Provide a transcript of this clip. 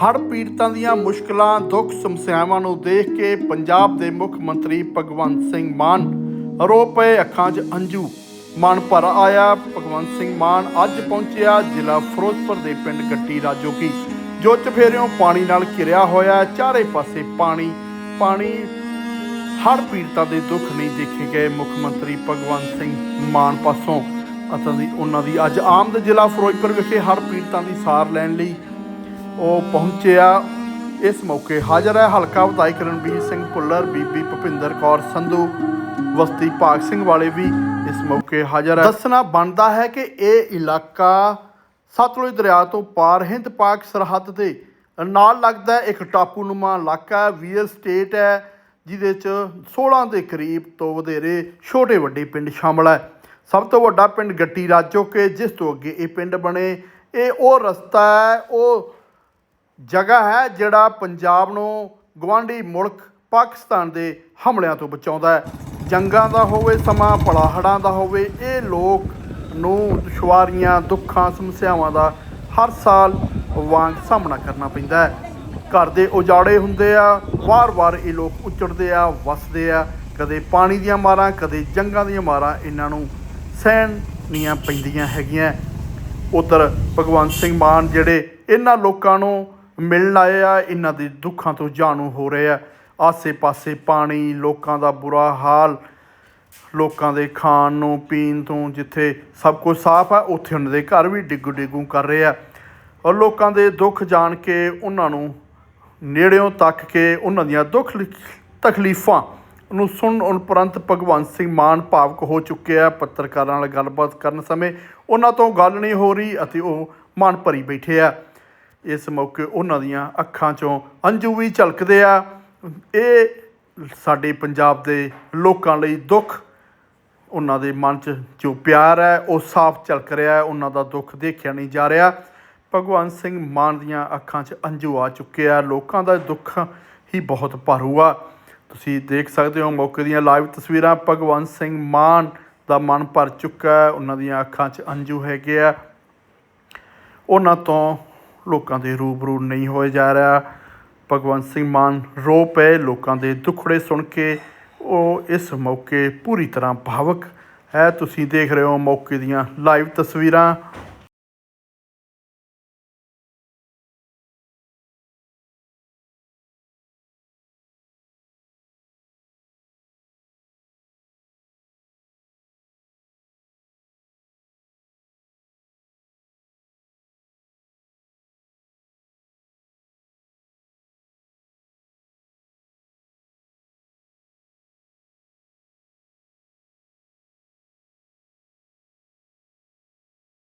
ਹੜ੍ਹ ਪੀੜਤਾਂ ਦੀਆਂ ਮੁਸ਼ਕਲਾਂ, ਦੁੱਖ ਸਮੱਸਿਆਵਾਂ ਨੂੰ ਦੇਖ ਕੇ ਪੰਜਾਬ ਦੇ ਮੁੱਖ ਮੰਤਰੀ ਭਗਵੰਤ ਸਿੰਘ ਮਾਨ ਰੋ ਪਏ ਅੱਖਾਂ 'ਚ ਅੰਜੂ। ਮਨ ਭਰ ਆਇਆ, ਭਗਵੰਤ ਸਿੰਘ ਮਾਨ ਅੱਜ ਪਹੁੰਚਿਆ ਜ਼ਿਲ੍ਹਾ ਫਿਰੋਜ਼ਪੁਰ ਦੇ ਪਿੰਡ ਗੱਟੀ ਰਾਜੋਕੀ ਜੋ ਚਫੇਰਿਓਂ ਪਾਣੀ ਨਾਲ ਘਿਰਿਆ ਹੋਇਆ, ਚਾਰੇ ਪਾਸੇ ਪਾਣੀ ਪਾਣੀ। ਹਰ ਪੀੜਤਾਂ ਦੇ ਦੁੱਖ ਨਹੀਂ ਦੇਖੇ ਗਏ ਮੁੱਖ ਮੰਤਰੀ ਭਗਵੰਤ ਸਿੰਘ ਮਾਨ ਪਾਸੋਂ। ਅਤੇ ਦੀ ਉਹਨਾਂ ਦੀ ਅੱਜ ਆਮਦ ਜ਼ਿਲ੍ਹਾ ਫਿਰੋਜ਼ਪੁਰ ਵਿਖੇ ਹਰ ਪੀੜਤਾਂ ਦੀ ਸਾਰ ਲੈਣ ਲਈ ਉਹ ਪਹੁੰਚਿਆ। ਇਸ ਮੌਕੇ ਹਾਜ਼ਰ ਹੈ ਹਲਕਾ ਵਿਧਾਇਕ ਰਣਬੀਰ ਸਿੰਘ ਭੁੱਲਰ, ਬੀਬੀ ਭੁਪਿੰਦਰ ਕੌਰ ਸੰਧੂ, ਵਸਤੀ ਭਾਗ ਸਿੰਘ ਵਾਲੇ ਵੀ ਇਸ ਮੌਕੇ ਹਾਜ਼ਰ ਹੈ। ਦੱਸਣਾ ਬਣਦਾ ਹੈ ਕਿ ਇਹ ਇਲਾਕਾ ਸਤਲੁਜ ਦਰਿਆ ਤੋਂ ਪਾਰ ਹਿੰਦ ਪਾਕ ਸਰਹੱਦ ਦੇ ਨਾਲ ਲੱਗਦਾ ਇੱਕ ਟਾਪੂਨੁਮਾ ਇਲਾਕਾ ਵੀਅਰ ਸਟੇਟ ਹੈ, ਜਿਹਦੇ ਚ 16 ਦੇ ਕਰੀਬ ਤੋਂ ਵਧੇਰੇ ਛੋਟੇ ਵੱਡੇ ਪਿੰਡ ਸ਼ਾਮਲ ਹੈ। ਸਭ ਤੋਂ ਵੱਡਾ ਪਿੰਡ ਗੱਟੀ ਰਾਜੋ ਕੇ ਜਿਸ ਤੋਂ ਅੱਗੇ ਇਹ ਪਿੰਡ ਬਣੇ। ਇਹ ਉਹ ਰਸਤਾ ਹੈ, ਉਹ ਜਗ੍ਹਾ ਹੈ ਜਿਹੜਾ ਪੰਜਾਬ ਨੂੰ ਗਵਾਂਢੀ ਮੁਲਕ ਪਾਕਿਸਤਾਨ ਦੇ ਹਮਲਿਆਂ ਤੋਂ ਬਚਾਉਂਦਾ ਹੈ। ਜੰਗਾਂ ਦਾ ਹੋਵੇ, ਸਮਾਂ ਪਲਾਹੜਾਂ ਦਾ ਹੋਵੇ, ਇਹ ਲੋਕ ਨੂੰ ਦੁਸ਼ਵਾਰੀਆਂ, ਦੁੱਖਾਂ, ਸਮੱਸਿਆਵਾਂ ਦਾ ਹਰ ਸਾਲ ਵਾਂਗ ਸਾਹਮਣਾ ਕਰਨਾ ਪੈਂਦਾ ਹੈ। ਘਰ ਦੇ ਉਜਾੜੇ ਹੁੰਦੇ ਆ, ਵਾਰ-ਵਾਰ ਇਹ ਲੋਕ ਉਚੜਦੇ ਆ, ਵਸਦੇ ਆ। ਕਦੇ ਪਾਣੀ ਦੀਆਂ ਮਾਰਾਂ, ਕਦੇ ਜੰਗਾਂ ਦੀਆਂ ਮਾਰਾਂ, ਇਹਨਾਂ ਨੂੰ ਸਹਿਣੀਆਂ ਪੈਂਦੀਆਂ ਹੈਗੀਆਂ। ਉਧਰ ਭਗਵੰਤ ਸਿੰਘ ਮਾਨ ਜਿਹੜੇ ਇਹਨਾਂ ਲੋਕਾਂ ਨੂੰ ਮਿਲਣ ਆਏ ਆ, ਇਹਨਾਂ ਦੇ ਦੁੱਖਾਂ ਤੋਂ ਜਾਣੂ ਹੋ ਰਹੇ ਆ। ਆਸੇ-ਪਾਸੇ ਪਾਣੀ, ਲੋਕਾਂ ਦਾ ਬੁਰਾ ਹਾਲ, ਲੋਕਾਂ ਦੇ ਖਾਣ ਨੂੰ, ਪੀਣ ਤੋਂ ਜਿੱਥੇ ਸਭ ਕੁਝ ਸਾਫ਼ ਆ, ਉੱਥੇ ਉਹਨਾਂ ਦੇ ਘਰ ਵੀ ਡਿੱਗੂ ਡਿੱਗੂ ਕਰ ਰਹੇ ਆ। ਔਰ ਲੋਕਾਂ ਦੇ ਦੁੱਖ ਜਾਣ ਕੇ ਉਹਨਾਂ ਨੂੰ ਨੇੜਿਓਂ ਤੱਕ ਕੇ ਉਹਨਾਂ ਦੀਆਂ ਦੁੱਖ ਲਿਖ- ਤਕਲੀਫਾਂ ਨੂੰ ਸੁਣਨ ਉਪਰੰਤ ਭਗਵੰਤ ਸਿੰਘ ਮਾਨ ਭਾਵਕ ਹੋ ਚੁੱਕੇ ਆ। ਪੱਤਰਕਾਰਾਂ ਨਾਲ ਗੱਲਬਾਤ ਕਰਨ ਸਮੇਂ ਉਹਨਾਂ ਤੋਂ ਗੱਲ ਨਹੀਂ ਹੋ ਰਹੀ ਅਤੇ ਉਹ ਮਨ ਭਰੀ ਬੈਠੇ ਆ। ਇਸ ਮੌਕੇ ਉਹਨਾਂ ਦੀਆਂ ਅੱਖਾਂ 'ਚੋਂ ਅੰਜੂ ਵੀ ਝਲਕਦੇ ਆ। ਇਹ ਸਾਡੇ ਪੰਜਾਬ ਦੇ ਲੋਕਾਂ ਲਈ ਦੁੱਖ, ਉਹਨਾਂ ਦੇ ਮਨ 'ਚ ਜੋ ਪਿਆਰ ਹੈ, ਉਹ ਸਾਫ਼ ਝਲਕ ਰਿਹਾ ਹੈ, ਉਹਨਾਂ ਦਾ ਦੁੱਖ ਦੇਖਿਆ ਨਹੀਂ ਜਾ ਰਿਹਾ। ਭਗਵੰਤ ਸਿੰਘ ਮਾਨ ਦੀਆਂ ਅੱਖਾਂ 'ਚ ਅੰਜੂ ਆ ਚੁੱਕੇ ਆ। ਲੋਕਾਂ ਦਾ ਦੁੱਖ ਹੀ ਬਹੁਤ ਭਾਰੂ ਆ। ਤੁਸੀਂ ਦੇਖ ਸਕਦੇ ਹੋ ਮੌਕੇ ਦੀਆਂ ਲਾਈਵ ਤਸਵੀਰਾਂ। ਭਗਵੰਤ ਸਿੰਘ ਮਾਨ ਦਾ ਮਨ ਭਰ ਚੁੱਕਾ ਹੈ। ਉਹਨਾਂ ਦੀਆਂ ਅੱਖਾਂ 'ਚ ਅੰਜੂ ਹੈਗੇ ਆ। ਉਹਨਾਂ ਤੋਂ ਲੋਕਾਂ ਦੇ ਰੂਬਰੂ ਨਹੀਂ ਹੋਏ ਜਾ ਰਿਹਾ। ਭਗਵੰਤ ਸਿੰਘ ਮਾਨ ਰੋ ਪਏ, ਲੋਕਾਂ ਦੇ ਦੁੱਖੜੇ ਸੁਣ ਕੇ। ਉਹ ਇਸ ਮੌਕੇ ਪੂਰੀ ਤਰ੍ਹਾਂ ਭਾਵਕ। ਹੈ, ਤੁਸੀਂ ਦੇਖ ਰਹੇ ਹੋ ਮੌਕੇ ਦੀਆਂ ਲਾਈਵ ਤਸਵੀਰਾਂ।